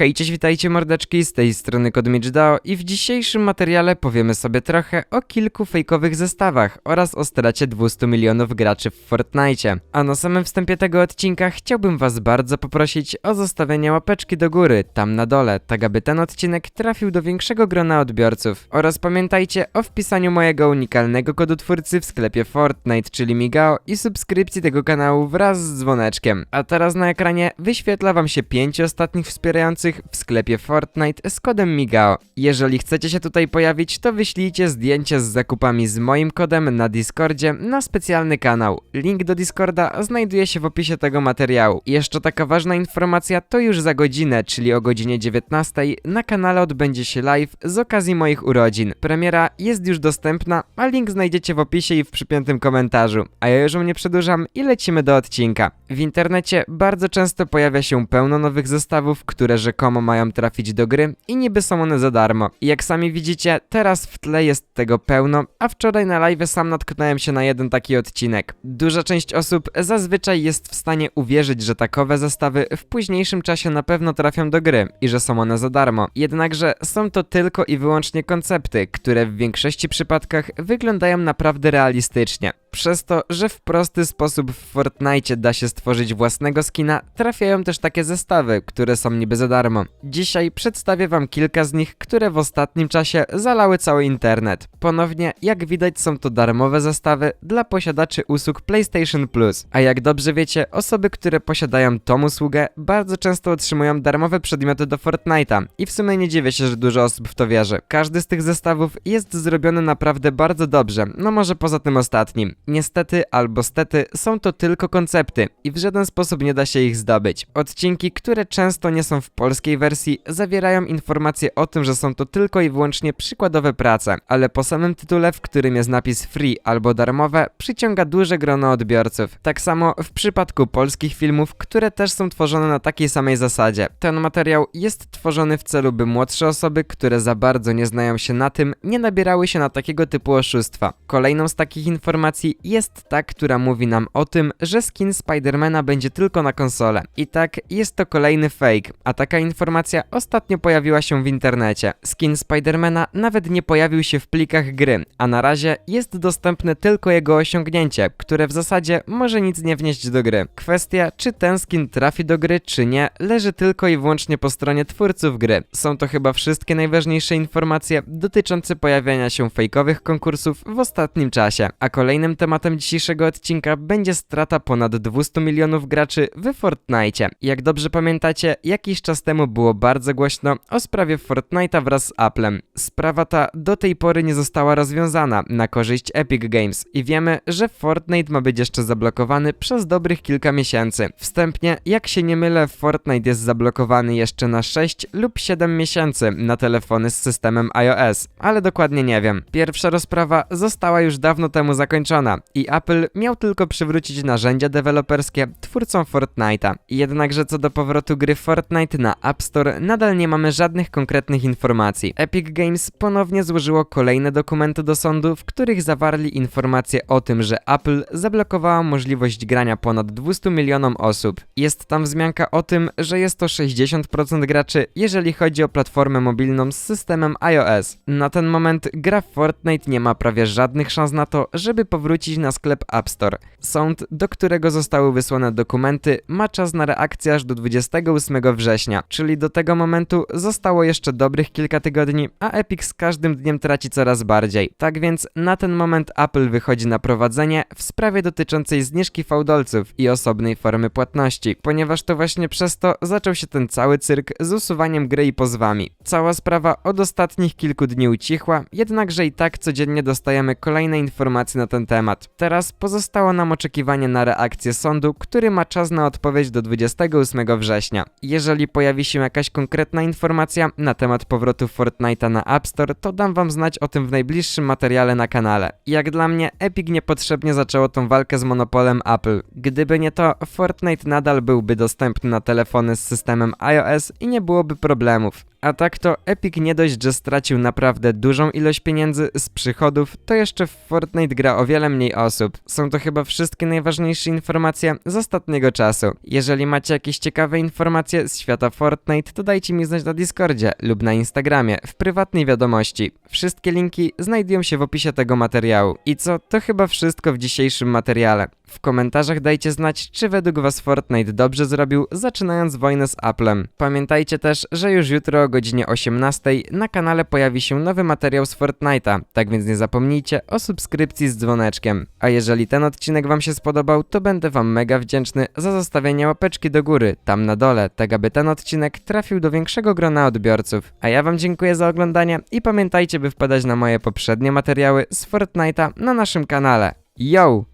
Hej, cześć, witajcie mordeczki, z tej strony KodMitchDao i w dzisiejszym materiale powiemy sobie trochę o kilku fejkowych zestawach oraz o stracie 200 milionów graczy w Fortnite. A na samym wstępie tego odcinka chciałbym was bardzo poprosić o zostawienie łapeczki do góry, tam na dole, tak aby ten odcinek trafił do większego grona odbiorców. Oraz pamiętajcie o wpisaniu mojego unikalnego kodu twórcy w sklepie Fortnite, czyli Migao i subskrypcji tego kanału wraz z dzwoneczkiem. A teraz na ekranie wyświetla wam się 5 ostatnich wspierających w sklepie Fortnite z kodem Migao. Jeżeli chcecie się tutaj pojawić, to wyślijcie zdjęcie z zakupami z moim kodem na Discordzie na specjalny kanał. Link do Discorda znajduje się w opisie tego materiału. Jeszcze taka ważna informacja, to już za godzinę, czyli o godzinie 19 na kanale odbędzie się live z okazji moich urodzin. Premiera jest już dostępna, a link znajdziecie w opisie i w przypiętym komentarzu. A ja już nie przedłużam i lecimy do odcinka. W internecie bardzo często pojawia się pełno nowych zestawów, które rzekomo mają trafić do gry i niby są one za darmo. I jak sami widzicie, teraz w tle jest tego pełno, a wczoraj na live sam natknąłem się na jeden taki odcinek. Duża część osób zazwyczaj jest w stanie uwierzyć, że takowe zestawy w późniejszym czasie na pewno trafią do gry i że są one za darmo. Jednakże są to tylko i wyłącznie koncepty, które w większości przypadkach wyglądają naprawdę realistycznie. Przez to, że w prosty sposób w Fortnite da się stworzyć własnego skina, trafiają też takie zestawy, które są niby za darmo. Dzisiaj przedstawię wam kilka z nich, które w ostatnim czasie zalały cały internet. Ponownie, jak widać są to darmowe zestawy dla posiadaczy usług PlayStation Plus. A jak dobrze wiecie, osoby, które posiadają tą usługę, bardzo często otrzymują darmowe przedmioty do Fortnite'a i w sumie nie dziwię się, że dużo osób w to wierzy. Każdy z tych zestawów jest zrobiony naprawdę bardzo dobrze, no może poza tym ostatnim. Niestety albo stety są to tylko koncepty i w żaden sposób nie da się ich zdobyć. Odcinki, które często nie są w polskiej wersji, zawierają informacje o tym, że są to tylko i wyłącznie przykładowe prace, ale po samym tytule, w którym jest napis free albo darmowe, przyciąga duże grono odbiorców. Tak samo w przypadku polskich filmów, które też są tworzone na takiej samej zasadzie. Ten materiał jest tworzony w celu, by młodsze osoby, które za bardzo nie znają się na tym, nie nabierały się na takiego typu oszustwa. Kolejną z takich informacji jest ta, która mówi nam o tym, że skin Spidermana będzie tylko na konsolę. I tak, jest to kolejny fake, a taka informacja ostatnio pojawiła się w internecie. Skin Spidermana nawet nie pojawił się w plikach gry, a na razie jest dostępne tylko jego osiągnięcie, które w zasadzie może nic nie wnieść do gry. Kwestia, czy ten skin trafi do gry, czy nie, leży tylko i wyłącznie po stronie twórców gry. Są to chyba wszystkie najważniejsze informacje dotyczące pojawiania się fejkowych konkursów w ostatnim czasie. A kolejnym tematem dzisiejszego odcinka będzie strata ponad 200 milionów graczy w Fortnite. Jak dobrze pamiętacie, jakiś czas temu było bardzo głośno o sprawie Fortnite'a wraz z Applem. Sprawa ta do tej pory nie została rozwiązana na korzyść Epic Games i wiemy, że Fortnite ma być jeszcze zablokowany przez dobrych kilka miesięcy. Wstępnie, jak się nie mylę, Fortnite jest zablokowany jeszcze na 6 lub 7 miesięcy na telefony z systemem iOS, ale dokładnie nie wiem. Pierwsza rozprawa została już dawno temu zakończona i Apple miał tylko przywrócić narzędzia deweloperskie twórcom Fortnite'a. Jednakże co do powrotu gry Fortnite na App Store nadal nie mamy żadnych konkretnych informacji. Epic Games ponownie złożyło kolejne dokumenty do sądu, w których zawarli informacje o tym, że Apple zablokowała możliwość grania ponad 200 milionom osób. Jest tam wzmianka o tym, że jest to 60% graczy, jeżeli chodzi o platformę mobilną z systemem iOS. Na ten moment gra w Fortnite nie ma prawie żadnych szans na to, żeby powrócić na sklep App Store. Sąd, do którego zostały wysłane dokumenty, ma czas na reakcję aż do 28 września, czyli do tego momentu zostało jeszcze dobrych kilka tygodni, a Epic z każdym dniem traci coraz bardziej. Tak więc na ten moment Apple wychodzi na prowadzenie w sprawie dotyczącej zniżki fałdolców i osobnej formy płatności, ponieważ to właśnie przez to zaczął się ten cały cyrk z usuwaniem gry i pozwami. Cała sprawa od ostatnich kilku dni ucichła, jednakże i tak codziennie dostajemy kolejne informacje na ten temat. Teraz pozostało nam oczekiwanie na reakcję sądu, który ma czas na odpowiedź do 28 września. Jeżeli pojawi się jakaś konkretna informacja na temat powrotu Fortnite'a na App Store, to dam wam znać o tym w najbliższym materiale na kanale. Jak dla mnie, Epic niepotrzebnie zaczęło tą walkę z monopolem Apple. Gdyby nie to, Fortnite nadal byłby dostępny na telefony z systemem iOS i nie byłoby problemów. A tak to Epic nie dość, że stracił naprawdę dużą ilość pieniędzy z przychodów, to jeszcze w Fortnite gra o wiele mniej osób. Są to chyba wszystkie najważniejsze informacje z ostatniego czasu. Jeżeli macie jakieś ciekawe informacje z świata Fortnite, to dajcie mi znać na Discordzie lub na Instagramie w prywatnej wiadomości. Wszystkie linki znajdują się w opisie tego materiału. I co, to chyba wszystko w dzisiejszym materiale. W komentarzach dajcie znać, czy według Was Fortnite dobrze zrobił, zaczynając wojnę z Applem. Pamiętajcie też, że już jutro godzinie 18 na kanale pojawi się nowy materiał z Fortnite'a, tak więc nie zapomnijcie o subskrypcji z dzwoneczkiem. A jeżeli ten odcinek Wam się spodobał, to będę Wam mega wdzięczny za zostawienie łapeczki do góry, tam na dole, tak aby ten odcinek trafił do większego grona odbiorców. A ja Wam dziękuję za oglądanie i pamiętajcie, by wpadać na moje poprzednie materiały z Fortnite'a na naszym kanale. Yo!